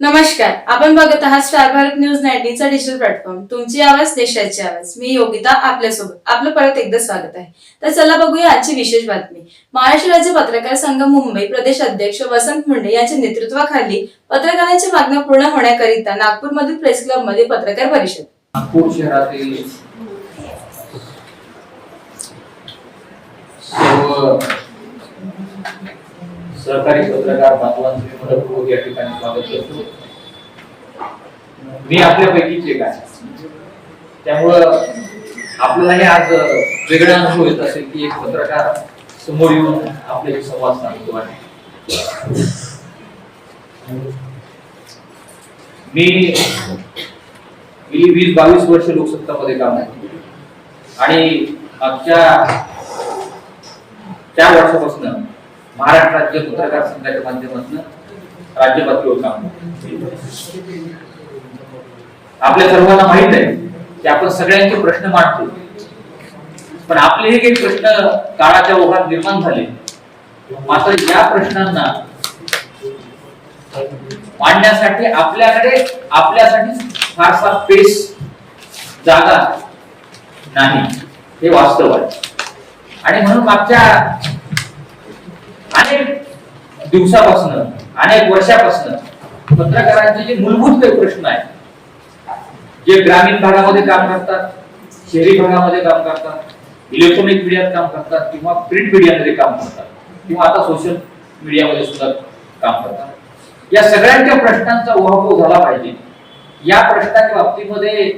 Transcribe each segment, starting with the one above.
नमस्कार आपण बघत आहात स्टार भारत न्यूज नाईन्टीनचा डिजिटल प्लॅटफॉर्म तुमची आवाज देशाची आवाज. मी योगिता आपल्यासोबत. आपलं परत एकदा स्वागत आहे. तर चला बघूया आजची विशेष बातमी. महाराष्ट्र राज्य पत्रकार संघ मुंबई प्रदेश अध्यक्ष वसंत मुंडे यांच्या नेतृत्वाखाली पत्रकारांच्या मागण्या पूर्ण होण्याकरिता नागपूरमधील प्रेस क्लबमध्ये पत्रकार परिषद. नागपूर शहरातील सर्व सहकारी पत्रकार बांधवांचे मी मनपूर्वक या ठिकाणी स्वागत करतो. मी आपल्यापैकीच एक आहे. त्यामुळं आपल्यालाही आज वेगळा अनुभव येत असेल की एक पत्रकार समोर येऊन आपले संवाद सांगतो आहे. मी गेली वीस बावीस वर्ष लोकसत्तामध्ये काम आहे आणि मागच्या त्या वर्षापासून महाराष्ट्र राज्य पत्रकार संघाच्या माध्यमातून राज्य पातळीवर काम आपल्या सर्वांना माहीत आहे की आपण सगळ्यांचे प्रश्न मांडतो. पण आपले हे काही प्रश्न काळाच्या ओघात निर्माण झाले. मात्र या प्रश्नांना मांडण्यासाठी आपल्याकडे आपल्यासाठी फारसा पेस जागा नाही. हे वास्तव आहे. आणि म्हणून मागच्या दिवसापासून अनेक वर्षापासून. पत्रकारांचे जे मूलभूत काही प्रश्न आहेत जे ग्रामीण भागामध्ये काम करतात शहरी भागामध्ये काम करतात इलेक्ट्रॉनिक मीडियात काम करतात किंवा प्रिंट मीडियामध्ये काम करतात किंवा आता सोशल मीडियामध्ये सुद्धा काम करतात. या सगळ्यांच्या प्रश्नांचा उहापोह झाला पाहिजे. या प्रश्नाच्या बाबतीमध्ये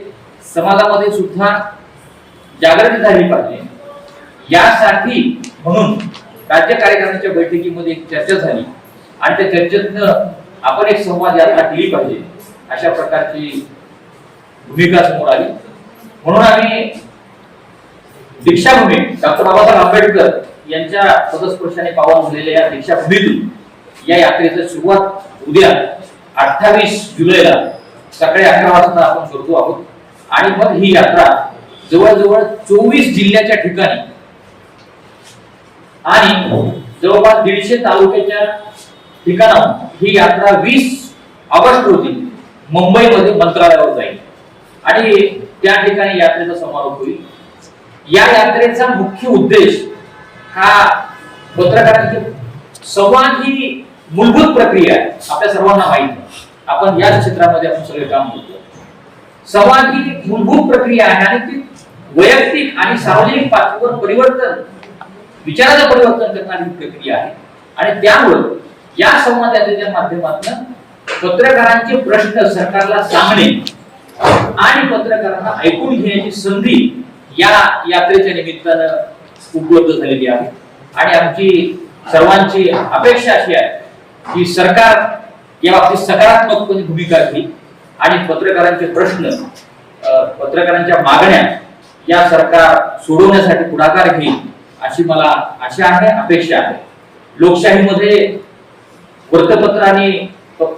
समाजामध्ये सुद्धा जागृती झाली पाहिजे. यासाठी म्हणून राज्य कार्यकारिणीच्या बैठकीमध्ये एक चर्चा झाली. आणि त्या चर्चेतनं आपण एक संवाद यात्रा केली पाहिजे. अशा प्रकारची भूमिका समोर आली. म्हणून आम्ही दीक्षाभूमी डॉक्टर बाबासाहेब आंबेडकर यांच्या पदस्पर्शाने पावन झालेल्या या दीक्षाभूमीतून या यात्रेची सुरुवात उद्या अठ्ठावीस जुलैला सकाळी अकरा वाजता आपण करतो आहोत. आणि मग ही यात्रा जवळजवळ चोवीस जिल्ह्याच्या ठिकाणी आणि जवळपास दीडशे तालुक्याच्या ठिकाणाहून ही यात्रा वीस ऑगस्ट रोजी मुंबईमध्ये मंत्रालयावर जाईल. आणि त्या ठिकाणी यात्रेचा समारोप होईल. या यात्रेचा मुख्य उद्देश हा पत्रकारांची संवाद ही मूलभूत प्रक्रिया आहे. आपल्या सर्वांना माहिती आहे. आपण याच क्षेत्रामध्ये आपण सगळे काम करतो. संवाद ही मूलभूत प्रक्रिया आहे आणि ती वैयक्तिक आणि सार्वजनिक पातळीवर परिवर्तन विचाराचं परिवर्तन करणारी प्रक्रिया आहे. आणि त्यामुळं या संवादाच्या माध्यमातून पत्रकारांचे प्रश्न सरकारला सांगणे आणि पत्रकारांना ऐकून घेण्याची संधी या यात्रेच्या निमित्तानं उपलब्ध झालेली आहे. आणि आमची सर्वांची अपेक्षा अशी आहे की सरकार या बाबतीत सकारात्मकपणे भूमिका घेईल आणि पत्रकारांचे प्रश्न पत्रकारांच्या मागण्या या सरकार सोडवण्यासाठी पुढाकार घेईल. अशी मला आशा आहे अपेक्षा आहे. लोकशाहीमध्ये वृत्तपत्र आणि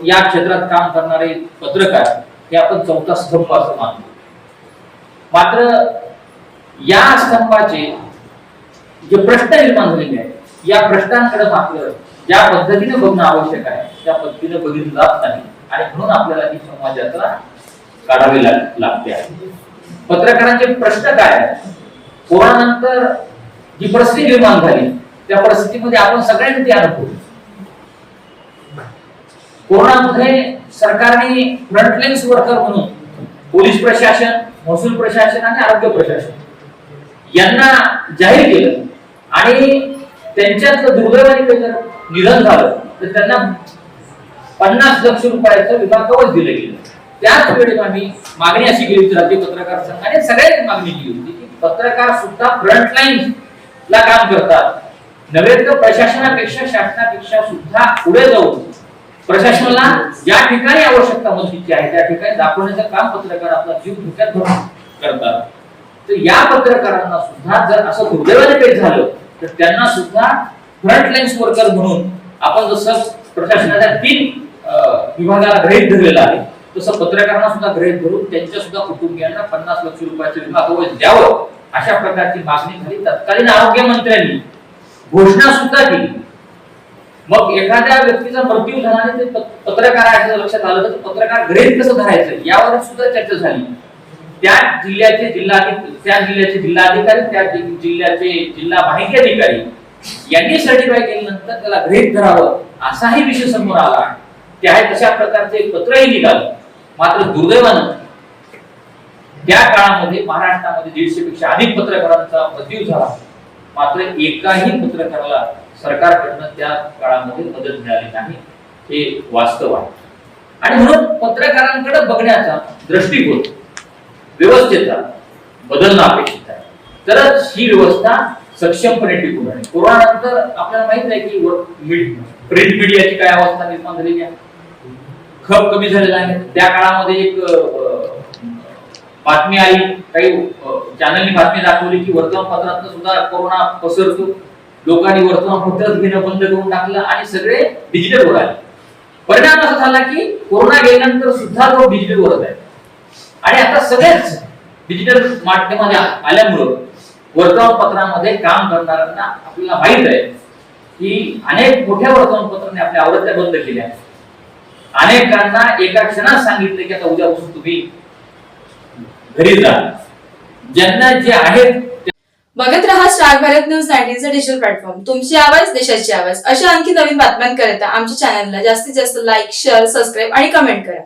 या क्षेत्रात काम करणारे पत्रकार हे आपण चौथा स्तंभ असं मानतो. मात्र या स्तंभाचे जे प्रश्न निर्माण झालेले आहेत या प्रश्नांकडे मात्र ज्या पद्धतीने बघणं आवश्यक आहे त्या पद्धतीने बघितलं जात नाही आणि म्हणून आपल्याला ही संवाद यात्रा काढावी लाग- लागते आहे. पत्रकारांचे प्रश्न काय आहेत? कोरोनानंतर जी परिस्थिती निर्माण झाली त्या परिस्थितीमध्ये आपण सगळ्यांनी ते अनुभवलं कोरोनामध्ये सरकारने फ्रंटलाईन्स वर्कर म्हणून पोलीस प्रशासन महसूल प्रशासन आणि आरोग्य प्रशासन यांना जाहीर केलं आणि त्यांच्यात दुर्दैवाने जर निधन झालं तर त्यांना पन्नास लक्ष रुपयाचं विमा कवच दिलं गेलं. त्याच वेळेत आम्ही मागणी अशी केली होती राज्य पत्रकार संघाने सगळ्यांनी मागणी केली होती की पत्रकार सुद्धा फ्रंटलाईन ला काम करतात. नव्हे तर प्रशासनापेक्षा शासनापेक्षा सुद्धा पुढे जाऊन प्रशासनाला ज्या ठिकाणी आवश्यकता मदतीची आहे त्या ठिकाणी दाखवण्याचं काम पत्रकार आपला जीव धोक्यात धरून करतात. तर या पत्रकारांना सुद्धा जर असं दुर्दैवाने काही झालं तर त्यांना सुद्धा फ्रंटलाईन्स वर्कर म्हणून आपण जसं प्रशासनाच्या तीन विभागाला ग्रहित धरलेला आहे तसं पत्रकारांना सुद्धा ग्रहित धरून त्यांच्या सुद्धा कुटुंबियांना पन्नास लक्ष रुपयाचे विमा द्यावं. अशा प्रकारची मागणी झाली तत्कालीन आरोग्य मंत्र्यांनी घोषणा सुद्धा केली. मग एखाद्या व्यक्तीचा मृत्यू झाला ते पत्रकार लक्षात आलं तर पत्रकार घरीच कसं धरायचं? यावर सुद्धा चर्चा झाली. त्या जिल्ह्याचे जिल्हाधिकारी त्या जिल्ह्याचे जिल्हाधिकारी त्या जिल्ह्याचे जिल्हा माहिती अधिकारी यांनी सर्टिफाय केल्यानंतर त्याला घरीच धरावं असाही विषय समोर आला. त्या तशा प्रकारचे पत्रही निघालं. मात्र दुर्दैवानं त्या काळामध्ये महाराष्ट्रामध्ये दीडशेपेक्षा अधिक पत्रकारांचा मृत्यू झाला. मात्र एकाही पत्रकाराला सरकारकडनं त्या काळामध्ये मदत मिळाली नाही हे वास्तव आहे. आणि म्हणून पत्रकारांकडे बघण्याचा दृष्टिकोन व्यवस्थेचा बदलणं अपेक्षित आहे. तरच ही व्यवस्था सक्षमपणे टिकून राहील. कोरोनानंतर आपल्याला माहीत आहे की प्रिंट मीडियाची काय अवस्था निर्माण झालेली आहे. खप कमी झालेला आहे. त्या काळामध्ये एक बातमी आली काही चॅनलनी बातमी दाखवली की वर्तमानपत्रात सुद्धा कोरोना पसरतो. लोकांनी वर्तमानपत्रच घेणं बंद करून टाकलं आणि सगळे डिजिटल वर आले. परिणाम असा झाला की कोरोना गेल्यानंतर सुद्धा लोक डिजिटल वरच आहे आणि आता सगळेच डिजिटल माध्यमाने आल्यामुळं वर्तमानपत्रामध्ये काम करणाऱ्यांना आपल्याला माहीत आहे की अनेक मोठ्या वर्तमानपत्रांनी आपल्या आवडत्या बंद केल्या. अनेकांना एका क्षणात सांगितलं की आता उद्यापासून तुम्ही घरी जा ज्यांना जे आहेत बघत रहा स्टार भारत न्यूज नाईन्टीनचा डिजिटल प्लॅटफॉर्म तुमची आवाज देशाची आवाज. अशा आणखी नवीन बातम्यांकरिता आमच्या चॅनलला जास्तीत जास्त लाईक शेअर सबस्क्राईब आणि कमेंट करा.